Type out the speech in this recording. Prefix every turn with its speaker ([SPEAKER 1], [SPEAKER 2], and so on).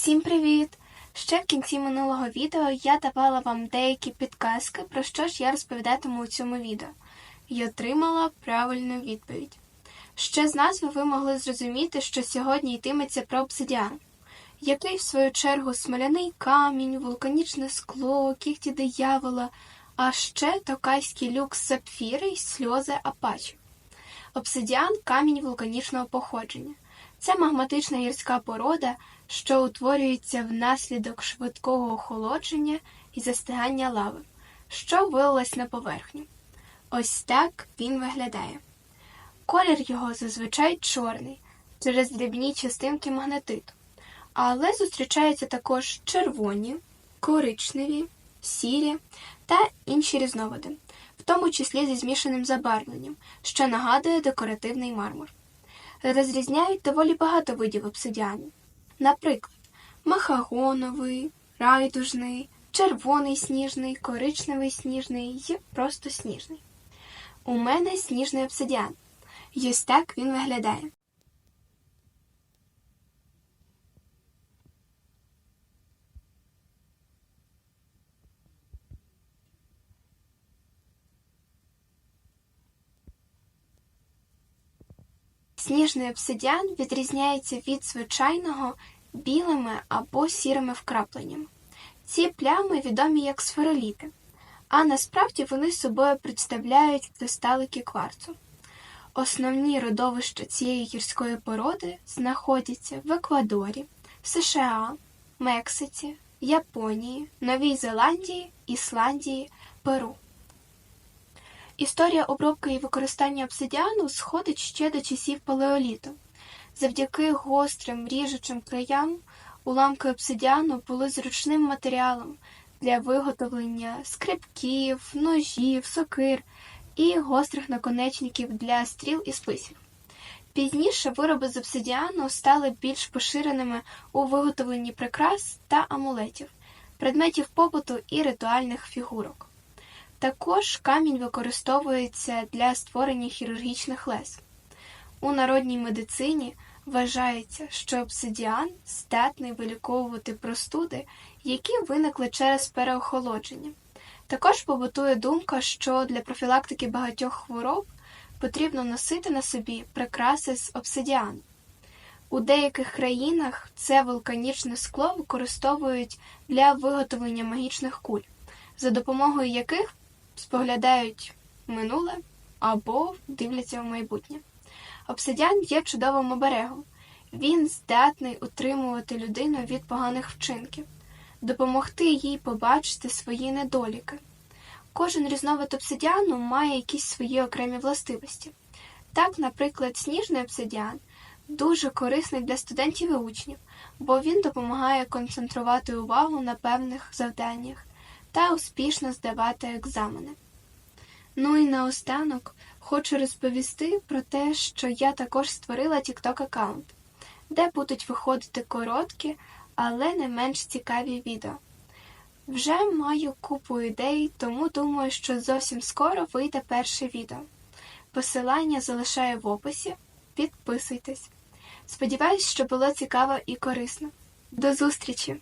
[SPEAKER 1] Всім привіт! Ще в кінці минулого відео я давала вам деякі підказки, про що ж я розповідатиму у цьому відео, і отримала правильну відповідь. Ще з назви ви могли зрозуміти, що сьогодні йтиметься про обсидіан, який, в свою чергу, смоляний камінь, вулканічне скло, кігті диявола, а ще токайський люкс сапфіри й сльози апачі. Обсидіан камінь вулканічного походження. Це магматична гірська порода, що утворюється внаслідок швидкого охолодження і застигання лави, що вилилась на поверхню. Ось так він виглядає. Колір його зазвичай чорний через дрібні частинки магнетиту, але зустрічаються також червоні, коричневі, сірі та інші різновиди, в тому числі зі змішаним забарвленням, що нагадує декоративний мармур. Розрізняють доволі багато видів обсидіанів. Наприклад, махагоновий, райдужний, червоний сніжний, коричневий сніжний і просто сніжний. У мене сніжний обсидіан. Ось так він виглядає. Сніжний обсидіан відрізняється від звичайного білими або сірими вкрапленнями. Ці плями відомі як сфероліти, а насправді вони собою представляють кристалики кварцу. Основні родовища цієї гірської породи знаходяться в Еквадорі, США, Мексиці, Японії, Новій Зеландії, Ісландії, Перу. Історія обробки і використання обсидіану сходить ще до часів палеоліту. Завдяки гострим ріжучим краям уламки обсидіану були зручним матеріалом для виготовлення скрипків, ножів, сокир і гострих наконечників для стріл і списів. Пізніше вироби з обсидіану стали більш поширеними у виготовленні прикрас та амулетів, предметів побуту і ритуальних фігурок. Також камінь використовується для створення хірургічних лез. У народній медицині вважається, що обсидіан здатний виліковувати простуди, які виникли через переохолодження. Також побутує думка, що для профілактики багатьох хвороб потрібно носити на собі прикраси з обсидіану. У деяких країнах це вулканічне скло використовують для виготовлення магічних куль, за допомогою яких споглядають минуле або дивляться в майбутнє. Обсидіан є чудовим оберегом. Він здатний утримувати людину від поганих вчинків, допомогти їй побачити свої недоліки. Кожен різновид обсидіану має якісь свої окремі властивості. Так, наприклад, сніжний обсидіан дуже корисний для студентів і учнів, бо він допомагає концентрувати увагу на певних завданнях та успішно здавати екзамени. Ну і наостанок хочу розповісти про те, що я також створила TikTok аккаунт, де будуть виходити короткі, але не менш цікаві відео. Вже маю купу ідей, тому думаю, що зовсім скоро вийде перше відео. Посилання залишаю в описі. Підписуйтесь. Сподіваюсь, що було цікаво і корисно. До зустрічі!